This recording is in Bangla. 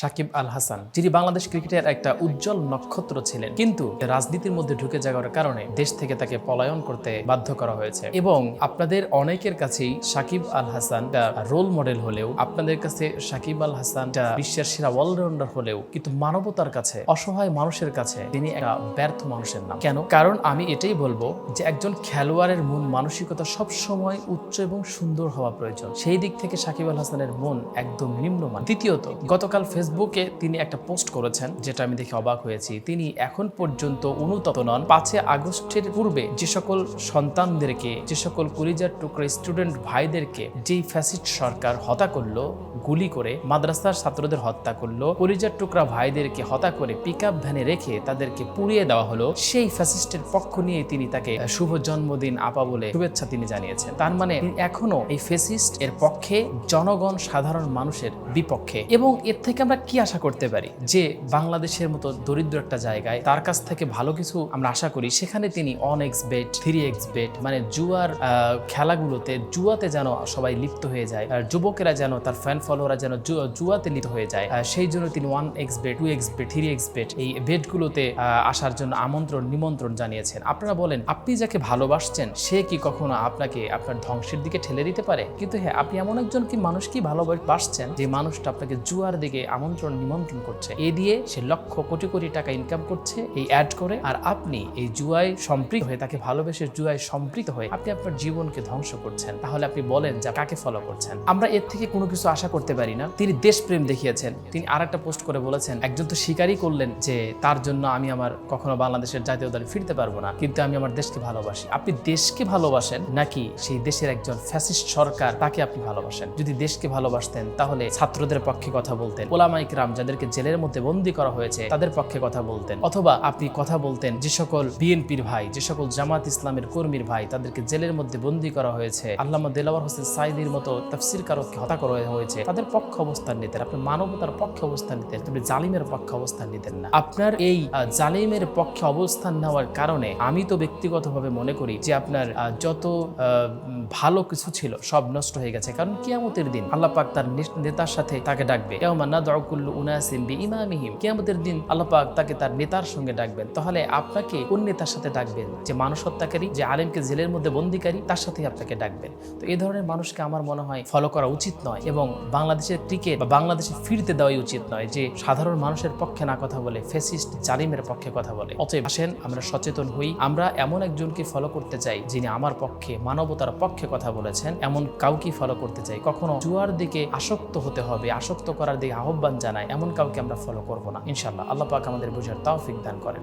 সাকিব আল হাসান, যিনি বাংলাদেশ ক্রিকেটের একটা উজ্জ্বল নক্ষত্র ছিলেন, কিন্তু রাজনীতির মধ্যে ঢুকে যাওয়ার কারণে দেশ থেকে তাকে পলায়ন করতে বাধ্য করা হয়েছে। এবং আপনাদের অনেকের কাছেই সাকিব আল হাসান রোল মডেল হলেও, আপনাদের কাছে সাকিব আল হাসান বিশ্বের সেরা অলরাউন্ডার হলেও, কিন্তু মানবতার কাছে, অসহায় মানুষের কাছে তিনি একটা ব্যর্থ মানুষের নাম। কেন? কারণ আমি এটাই বলব যে একজন খেলোয়াড়ের মন মানসিকতা সব সময় উচ্চ এবং সুন্দর হওয়া প্রয়োজন। সেই দিক থেকে সাকিব আল হাসানের মন একদম নিম্নমান। দ্বিতীয়ত, গতকাল ফেসবুকে তিনি একটা পোস্ট করেছেন, যেটা আমি দেখে অবাক হয়েছি। তিনি এখন পর্যন্ত অনুতত নন। পাঁচে আগস্টের পূর্বে যে সকল সন্তানদেরকে, যে সকল কলিজার টুকরা স্টুডেন্ট ভাইদেরকে যেই ফ্যাসিস্ট সরকার হত্যা করল, গুলি করে, মাদ্রাসার ছাত্রদের হত্যা করল, কলিজার টুকরা ভাইদেরকে হত্যা করে পিক আপ ভ্যানে রেখে তাদেরকে পুড়িয়ে দেওয়া হলো, সেই ফ্যাসিস্টের পক্ষ নিয়ে তিনি তাকে শুভ জন্মদিন, আপা বলে শুভেচ্ছা তিনি জানিয়েছেন। তার মানে এখনও এই ফেসিস্ট এর পক্ষে জনগণ সাধারণ মানুষের বিপক্ষে। এবং এর থেকে আমরা কি আশা করতে পারি? যে বাংলাদেশের মতো দরিদ্র একটা জায়গায় তার কাছ থেকে ভালো কিছু আমরা আশা করি, সেখানে তিনি one X bet three X bet মানে জুয়ার খেলাগুলোতে, জুয়াতে যেন সবাই লিপ্ত হয়ে যায়, আর যুবকেরা যেন তার ফ্যান ফলোয়াররা যেন জুয়াতে লিপ্ত হয়ে যায় সেই জন্য তিনি one X bet two X bet three X bet এই বেটগুলোতে আসার জন্য আমন্ত্রণ, নিমন্ত্রণ জানিয়েছেন। আপনারা বলেন, আপনি যাকে ভালোবাসছেন, সে কি কখনো আপনাকে আপনার ধ্বংসের দিকে ঠেলে দিতে পারে? কিন্তু হ্যাঁ আপনি এমন একজন কি মানুষ কি ভালোবাসছেন? যে মানুষটা আপনাকে জুয়ার দিকে আমন্ত্রণ, নিমন্ত্রণ করছে। এ দিয়ে সে লক্ষ কোটি কোটি টাকা ইনকাম করছে, এই অ্যাড করে, আর আপনি এই জুয়ায় সম্পৃক্ত হয়ে, তাকে ভালোবেসে জুয়ায় সম্পৃক্ত হয়ে আপনি আপনার জীবনকে ধ্বংস করছেন। তাহলে আপনি বলেন যে কাকে ফলো করছেন? আমরা এর থেকে কোনো কিছু আশা করতে পারি না। তিনি দেশপ্রেম দেখিয়েছেন। তিনি আর একটা পোস্ট করে বলেছেন, একজন তো স্বীকারই করলেন যে তার জন্য আমি আমার কখনো বাংলাদেশের জাতীয় দলে ফিরতে পারব না, কিন্তু আমি আমার দেশকে ভালোবাসি। আপনি দেশকে ভালোবাসেন নাকি সেই দেশের একজন ফ্যাসিস্ট সরকার তাকে আপনি ভালোবাসেন? যদি দেশকে ভালোবাসতেন, তাহলে ছাত্রদের পক্ষে কথা বলতেন। ওলামাইক রাম যাদেরকে জেলের মধ্যে বন্দি করা হয়েছে, তাদের পক্ষে কথা বলতেন। অথবা আপনি কথা বলতেন, যে সকল বিএনপির ভাই, যে সকল জামাত ইসলামের কর্মীর ভাই, তাদেরকে জেলের মধ্যে বন্দি করা হয়েছে। আল্লামা দেলাওয়ার হোসেন সাইদির মতো তাফসির কারককে হত্যা করা হয়েছে। তাদের পক্ষে অবস্থান নিতেন। আপনি মানবতার পক্ষে অবস্থান নিতেন তুমি জালিমের পক্ষে অবস্থান নিতেন না। আপনার এই জালিমের পক্ষে অবস্থান নেওয়ার কারণে আমি তো ব্যক্তিগতভাবে মনে করি যে আপনার যত ভালো কিছু ছিল, সব নষ্ট হয়ে গেছে। কারণ কিয়ামতের দিন আল্লাহ পাক তার নেতার সাথে তাকে ডাকবে। কুল্লু উনাসিম বিইমামিহিম। কিয়ামতের দিন তাকে তার নেতার সঙ্গে ডাকবেন। তাহলে আপনাকে কোন নেতার সাথে ডাকবেন? যে মানুষ হত্যাকারী, যে আলেমকে জেলের মধ্যে বন্দিকারী, তার সাথেই আপনাকে ডাকবেন। তো এই ধরনের মানুষকে আমার মনে হয় ফলো করা উচিত নয় এবং বাংলাদেশের ক্রিকেট বা বাংলাদেশে ফিরতে দেওয়াই উচিত নয় যে সাধারণ মানুষের পক্ষে না কথা বলে ফেসিস্ট জালিমের পক্ষে কথা বলে। অতএব আসেন, আমরা সচেতন হই। আমরা এমন একজনকে ফলো করতে চাই যিনি আমার পক্ষে, মানবতার পক্ষে কথা বলেছেন। এমন কাউকে ফলো করতে চাই। কখনো জুয়ার দিকে আসক্ত হতে হবে, আসক্ত করার দিকে আহ্বান জানায় এমন কাউকে আমরা ফলো করব না। ইনশাল্লাহ আল্লাহ পাক আমাদের বুঝার তাওফিক দান করেন।